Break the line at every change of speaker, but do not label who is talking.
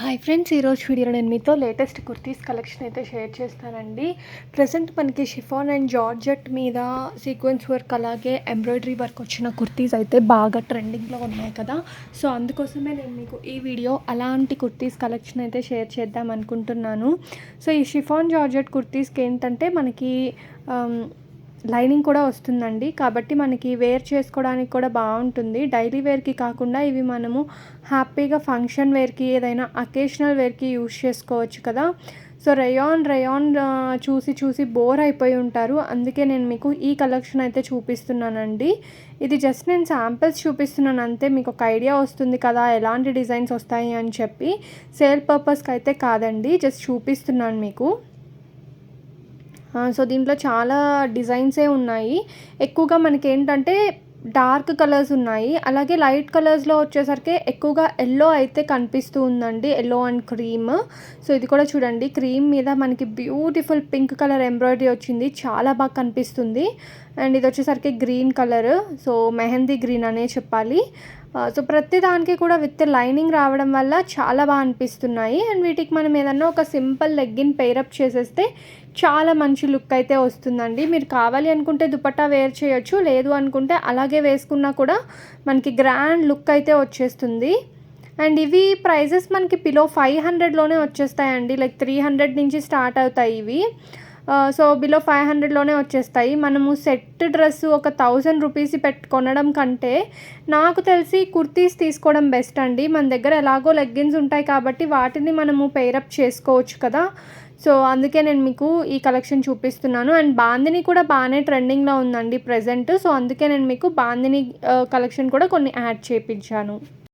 Hi friends ఈరోజు video నేను మీతో లేటెస్ట్ కుర్తీస్ కలెక్షన్ అయితే షేర్ చేస్తానండి. ప్రజెంట్ మనకి షిఫాన్ అండ్ జార్జెట్ మీద సీక్వెన్స్ వర్క్ అలాగే ఎంబ్రాయిడరీ వర్క్ వచ్చిన కుర్తీస్ అయితే బాగా ట్రెండింగ్లో ఉన్నాయి కదా. సో అందుకోసమే నేను మీకు ఈ వీడియో అలాంటి కుర్తీస్ కలెక్షన్ అయితే షేర్ చేద్దాం అనుకుంటున్నాను. సో ఈ షిఫాన్ జార్జెట్ కుర్తీస్కి ఏంటంటే మనకి um, లైనింగ్ కూడా వస్తుందండి. కాబట్టి మనకి వేర్ చేసుకోవడానికి కూడా బాగుంటుంది. డైలీ వేర్కి కాకుండా ఇవి మనము హ్యాపీగా ఫంక్షన్ వేర్కి ఏదైనా అకేషనల్ వేర్కి యూస్ చేసుకోవచ్చు కదా. సో రయాన్ రయాన్ చూసి చూసి బోర్ అయిపోయి ఉంటారు. అందుకే నేను మీకు ఈ కలెక్షన్ అయితే చూపిస్తున్నానండి. ఇది జస్ట్ నేను శాంపిల్స్ చూపిస్తున్నాను అంతే. మీకు ఒక ఐడియా వస్తుంది కదా ఎలాంటి డిజైన్స్ వస్తాయి అని చెప్పి. సేల్ పర్పస్కి అయితే కాదండి జస్ట్ చూపిస్తున్నాను మీకు. సో దీంట్లో చాలా డిజైన్సే ఉన్నాయి. ఎక్కువగా మనకి ఏంటంటే డార్క్ కలర్స్ ఉన్నాయి. అలాగే లైట్ కలర్స్లో వచ్చేసరికి ఎక్కువగా ఎల్లో అయితే కనిపిస్తూ ఉందండి. Yellow and cream. సో ఇది కూడా చూడండి. క్రీమ్ మీద మనకి బ్యూటిఫుల్ పింక్ కలర్ ఎంబ్రాయిడరీ వచ్చింది. చాలా బాగా కనిపిస్తుంది. అండ్ ఇది వచ్చేసరికి green colour. So mehndi green అనే చెప్పాలి. సో ప్రతి దానికి కూడా విత్ లైనింగ్ రావడం వల్ల చాలా బాగా అనిపిస్తున్నాయి. అండ్ వీటికి మనం ఏదన్నా ఒక సింపుల్ లెగ్గిన్ పేరప్ చేసేస్తే చాలా మంచి లుక్ అయితే వస్తుందండి. మీరు కావాలి అనుకుంటే దుపట్టా వేర్ చేయొచ్చు లేదు అనుకుంటే అలాగే వేసుకున్నా కూడా మనకి గ్రాండ్ లుక్ అయితే వచ్చేస్తుంది. అండ్ ఇవి ప్రైజెస్ మనకి పిలో ఫైవ్ హండ్రెడ్లోనే వచ్చేస్తాయండి. లైక్ త్రీ హండ్రెడ్ నుంచి స్టార్ట్ అవుతాయి ఇవి. సో బిలో ఫైవ్ హండ్రెడ్లోనే వచ్చేస్తాయి. మనము సెట్ డ్రెస్ ఒక థౌజండ్ రూపీస్ పెట్ కొనడం కంటే నాకు తెలిసి కుర్తీస్ తీసుకోవడం బెస్ట్ అండి. మన దగ్గర ఎలాగో లెగ్గిన్స్ ఉంటాయి కాబట్టి వాటిని మనము పేరప్ చేసుకోవచ్చు కదా. సో అందుకే నేను మీకు ఈ కలెక్షన్ చూపిస్తున్నాను. అండ్ బాందిని కూడా బాగానే ట్రెండింగ్లో ఉందండి ప్రజెంట్. సో అందుకే నేను మీకు బాందిని కలెక్షన్ కూడా కొన్ని యాడ్ చేయించాను